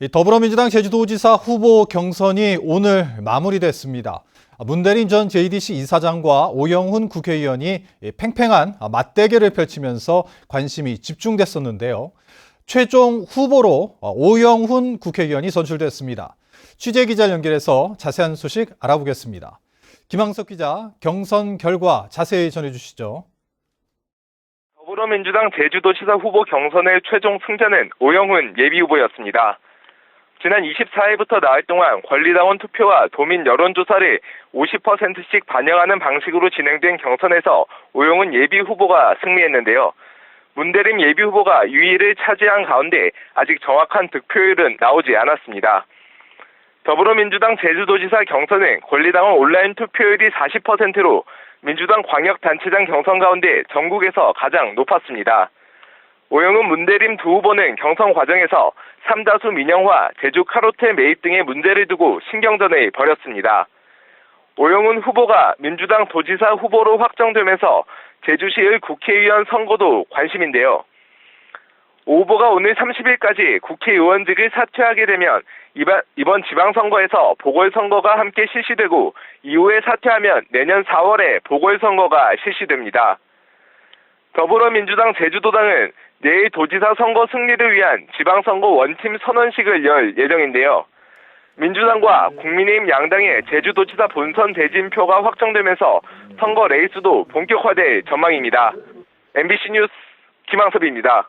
이 더불어민주당 제주도지사 후보 경선이 오늘 마무리됐습니다. 문대린 전 JDC 이사장과 오영훈 국회의원이 이 팽팽한 맞대결을 펼치면서 관심이 집중됐었는데요. 최종 후보로 오영훈 국회의원이 선출됐습니다. 취재 기자 연결해서 자세한 소식 알아보겠습니다. 김항석 기자, 경선 결과 자세히 전해주시죠. 더불어민주당 제주도시사 후보 경선의 최종 승자는 오영훈 예비후보였습니다. 지난 24일부터 나흘 동안 권리당원 투표와 도민 여론조사를 50%씩 반영하는 방식으로 진행된 경선에서 오영훈 예비 후보가 승리했는데요. 문대림 예비 후보가 유위를 차지한 가운데 아직 정확한 득표율은 나오지 않았습니다. 더불어민주당 제주도지사 경선은 권리당원 온라인 투표율이 40%로 민주당 광역단체장 경선 가운데 전국에서 가장 높았습니다. 오영훈 문대림 두 후보는 경선 과정에서 삼다수 민영화, 제주 카로텔 매입 등의 문제를 두고 신경전을 벌였습니다. 오영훈 후보가 민주당 도지사 후보로 확정되면서 제주시의 국회의원 선거도 관심인데요. 오 후보가 오늘 30일까지 국회의원직을 사퇴하게 되면 이번, 이번 지방선거에서 보궐선거가 함께 실시되고 이후에 사퇴하면 내년 4월에 보궐선거가 실시됩니다. 더불어민주당 제주도당은 내일 도지사 선거 승리를 위한 지방선거 원팀 선언식을 열 예정인데요. 민주당과 국민의힘 양당의 제주도지사 본선 대진표가 확정되면서 선거 레이스도 본격화될 전망입니다. MBC 뉴스 김항섭입니다.